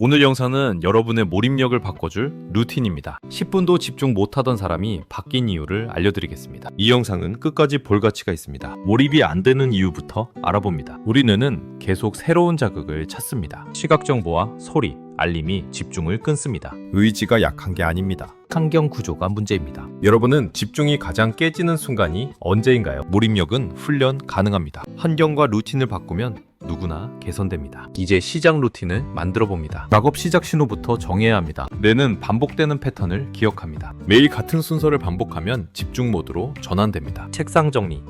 오늘 영상은 여러분의 몰입력을 바꿔줄 루틴입니다. 10분도 집중 못하던 사람이 바뀐 이유를 알려드리겠습니다. 이 영상은 끝까지 볼 가치가 있습니다. 몰입이 안 되는 이유부터 알아봅니다. 우리 뇌는 계속 새로운 자극을 찾습니다. 시각 정보와 소리, 알림이 집중을 끊습니다. 의지가 약한 게 아닙니다. 환경 구조가 문제입니다. 여러분은 집중이 가장 깨지는 순간이 언제인가요? 몰입력은 훈련 가능합니다. 환경과 루틴을 바꾸면 누구나 개선됩니다. 이제 시작 루틴을 만들어 봅니다. 작업 시작 신호부터 정해야 합니다. 뇌는 반복되는 패턴을 기억합니다. 매일 같은 순서를 반복하면 집중 모드로 전환됩니다. 책상 정리,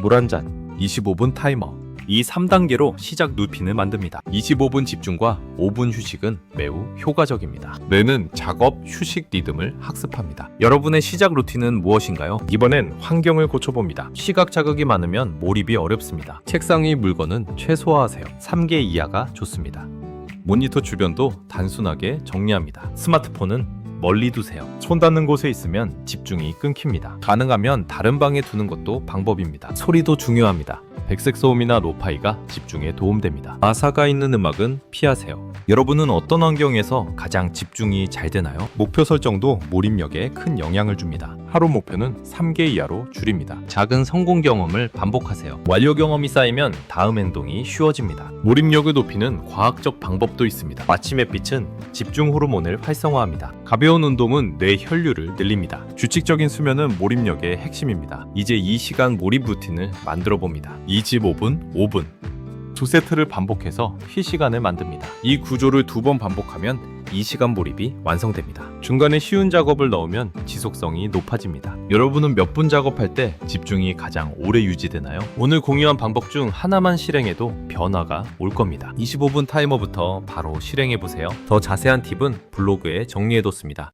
물 한 잔, 25분 타이머. 이 3단계로 시작 루틴을 만듭니다. 25분 집중과 5분 휴식은 매우 효과적입니다. 뇌는 작업, 휴식 리듬을 학습합니다. 여러분의 시작 루틴은 무엇인가요? 이번엔 환경을 고쳐봅니다. 시각 자극이 많으면 몰입이 어렵습니다. 책상 위 물건은 최소화하세요. 3개 이하가 좋습니다. 모니터 주변도 단순하게 정리합니다. 스마트폰은 멀리 두세요. 손 닿는 곳에 있으면 집중이 끊깁니다. 가능하면 다른 방에 두는 것도 방법입니다. 소리도 중요합니다. 백색 소음이나 로파이가 집중에 도움됩니다. 아사가 있는 음악은 피하세요. 여러분은 어떤 환경에서 가장 집중이 잘 되나요? 목표 설정도 몰입력에 큰 영향을 줍니다. 하루 목표는 3개 이하로 줄입니다. 작은 성공 경험을 반복하세요. 완료 경험이 쌓이면 다음 행동이 쉬워집니다. 몰입력을 높이는 과학적 방법도 있습니다. 아침 햇빛은 집중 호르몬을 활성화합니다. 가벼운 운동은 뇌 혈류를 늘립니다. 규칙적인 수면은 몰입력의 핵심입니다. 이제 이 시간 몰입 루틴을 만들어 봅니다. 25분, 5분. 두 세트를 반복해서 휴 시간을 만듭니다. 이 구조를 두 번 반복하면 2시간 몰입이 완성됩니다. 중간에 쉬운 작업을 넣으면 지속성이 높아집니다. 여러분은 몇 분 작업할 때 집중이 가장 오래 유지되나요? 오늘 공유한 방법 중 하나만 실행해도 변화가 올 겁니다. 25분 타이머부터 바로 실행해 보세요. 더 자세한 팁은 블로그에 정리해 뒀습니다.